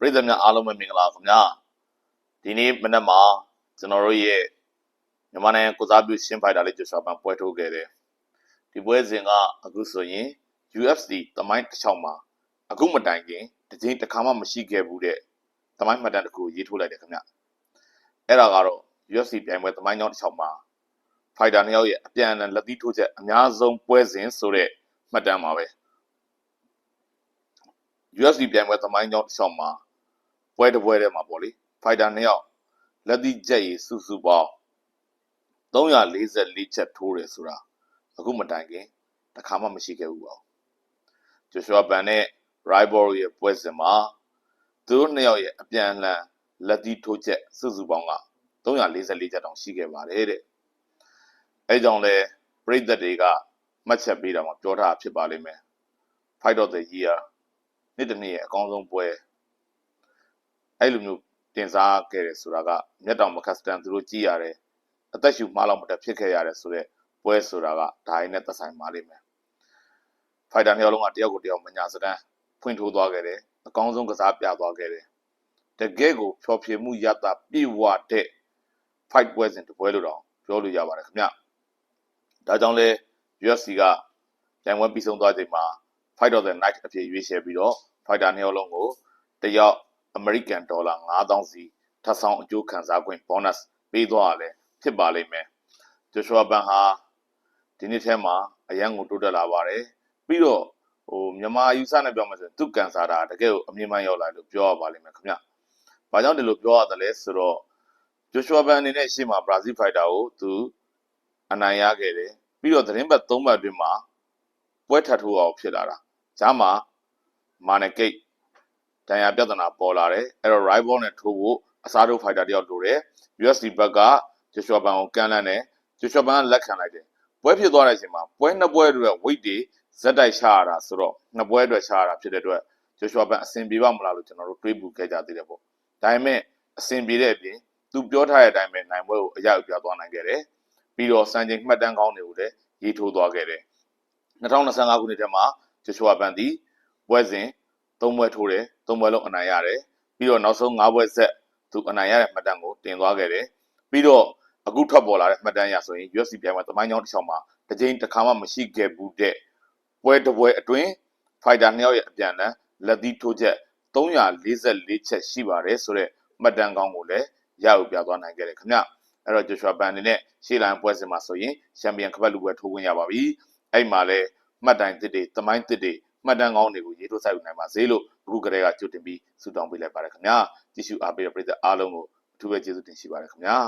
ပရိသတ်များအားလုံးပဲမင်္ဂလာပါခင်ဗျာဒီနေ့မနက်မှာကျွန်တော်တို့ရဲ့မြန်မာနိုင်ငံကိုစားပြုရှင်းဖိုက်တာလေးဂျိုရှွာပန်ပွဲထုတ်ခဲ့တယ်ဒီပွဲစဉ်ကအခုဆိုရင် UFC တမိုင်းတစ်ချောင်းမှာအခုမတိုင်ခင်တစ်ချိန်တစ်ခါမှမရှိခဲ့ဘူးတဲ့တမိုင်းမှတ်တမ်းတစ်ခုရေးထိုးလိုက်တယ်ခင်ဗျအဲ့ဒါကတော့ UFC ပြိုင်ပွဲတမိုင်းကြောင်းတစ်ချောင်းမှာဖိုက်တာနှစ်ယောက်ရဲ့အပြန်အလှန်လက်သီးထိုးချက်အများဆုံးပွဲစဉ်ဆိုတဲ့မှတ်တမ်းပါပဲ UFC ပြိုင်ပွဲသမိုင်းကြောင်းတစ်ချောင်းမှာ ပွဲတစ်ပွဲထဲမှာပေါ့လေဖိုက်တာနှစ်ယောက်လက်သီးချက်ရည်စုစုပေါင်း344ချက်ထိုးတယ်ဆိုတာအခုမတိုင်ခင်တစ်ခါမှမရှိခဲ့ဘူးပေါ့ဂျိုရှွာပန်နဲ့ rival ရဲ့ပွဲစဉ်မှာသူတို့နှစ်ယောက်ရဲ့အပြန်အလှန်လက်သီးထိုးချက်စုစုပေါင်းက344ချက်တောင်ရှိခဲ့ပါတယ်တဲ့အဲကြောင့်လဲပရိသတ်တွေကမှတ်ချက်ပေးတာမှပြောထားတာဖြစ်ပါလိမ့်မယ် Fight of the Year နေ့တစ်နေ့ရဲ့အကောင်းဆုံးပွဲ အဲ့လိုမျိုးတင်စားခဲ့တယ်ဆိုတာကမျက်တောင်မခတ်စတန်သူတို့ကြည်ရတယ်အသက်ရှူမှားလောက်မတက်ဖြစ်ခဲ့ရတယ်ဆိုတော့ပွဲဆိုတာကဒါရင်းနဲ့သက်ဆိုင်ပါလိမ့်မယ်ဖိုက်တာနှစ်ယောက်လုံးကတယောက်ကိုတယောက်မညာစတန်ဖွင့်ထိုးသွားခဲ့တယ်အကောင်းဆုံးကစားပြသွားခဲ့တယ်တကယ်ကိုဖြောပြမှုရတာပြည့်ဝတဲ့ fight ပွဲစဉ်တစ်ပွဲလို့တော့ပြောလို့ရပါတယ်ခင်ဗျဒါကြောင့်လဲ UFC ကတိုင်ဝမ်ပြီးဆုံးသွားချိန်မှာ Fight of the Night အဖြစ်ရွေးချယ်ပြီးတော့ fighter နှစ်ယောက်လုံးကိုတယောက် American Dollar 9000စီထပ်ဆောင်အကျိုးခံစားခွင့် bonus ပေးသွားရလဲဖြစ်ပါလိမ့်မယ်။ Joshua Ban ဟာဒီနေ့ထဲမှာအရန်ကိုတိုးတက်လာပါတယ်။ပြီးတော့ဟိုမြန်မာယူဆနဲ့ပြောမှဆိုရင်သူ့ကန်ဆာတာတကယ်ကိုအမြင့်မှန်းရောက်လာလို့ပြောရပါလိမ့်မယ်ခင်ဗျ။ဘာကြောင့်ဒီလိုပြောရတယ်လဲဆိုတော့ Joshua Ban အနေနဲ့ရှေ့မှာ Brazil fighter ကိုသူအနိုင်ရခဲ့တယ်။ပြီးတော့သတင်းပတ်၃ပတ်အတွင်းမှာပွဲထပ်ထိုးအောင်ဖြစ်လာတာ။ဂျာမှာမာနကိတ် ဒဏ်ရာပြဿနာပေါ်လာတယ်အဲ့တော့ rival နဲ့ထိုးဖို့အစားထိုး fighter တယောက်လိုတယ် UFC ဘက်က Joshua Ban ကိုကန်လန့်တယ် Joshua Ban ကလက်ခံလိုက်တယ်ပွဲဖြစ်သွားတဲ့အချိန်မှာပွဲနှစ်ပွဲအတွက် weight တွေဇက်တိုက်ရှာရတာဆိုတော့နှစ်ပွဲအတွက်ရှာရတာဖြစ်တဲ့အတွက် Joshua Ban အဆင်ပြေပါမလားလို့ကျွန်တော်တို့တွေးပူခဲ့ကြသေးတယ်ပေါ့ဒါပေမဲ့အဆင်ပြေတဲ့အပြင်သူပြောထားတဲ့အတိုင်းပဲနိုင်ပွဲကိုအရောက်ပြသွားနိုင်ခဲ့တယ်ပြီးတော့စံချိန်မှတ်တမ်းကောင်းတွေကိုလည်းရေးထိုးသွားခဲ့တယ်2025ခုနှစ်ထဲမှာ Joshua Ban ဒီပွဲစဉ်သုံးပွဲထိုးတယ် သုံးပွဲလုံးအနိုင်ရတယ်ပြီးတော့နောက်ဆုံး၅ပွဲဆက်သူအနိုင်ရတဲ့မှတ်တမ်းကိုတင်သွားခဲ့တယ်ပြီးတော့အခုထွက်ပေါ်လာတဲ့မှတ်တမ်းအရဆိုရင် UFC ပြိုင်ပွဲသမိုင်းကြောင်းတစ်ချောင်းမှာတစ်ချိန်တစ်ခါမှမရှိခဲ့ဘူးတဲ့ပွဲတစ်ပွဲအတွင်း fighter နှစ်ယောက်ရဲ့အပြန်အလှန်လက်သီးထိုးချက်344ချက်ရှိပါတယ်ဆိုတော့မှတ်တမ်းကောင်းကိုလည်းရယူပြသွားနိုင်ခဲ့တယ်ခင်ဗျအဲ့တော့ Joshua Ban အနေနဲ့ရှေ့လိုင်းပွဲစဉ်မှာဆိုရင်ချန်ပီယံကပတ်လူပွဲထိုးခွင့်ရပါပြီအဲ့မှာလည်းမှတ်တိုင်တစ်တွေသမိုင်းတစ်တွေမှတ်တမ်းကောင်းတွေကိုရေးထိုးစိုက်ယူနိုင်ပါစေလို့ အခုကတည်းကကြိုတင်ပြီးဆုတောင်းပေးလိုက်ပါတယ်ခင်ဗျာကြည့်ရှုအားပေးတဲ့ပရိသတ်အားလုံးကိုအထူးပဲကျေးဇူးတင်ရှိပါတယ်ခင်ဗျာ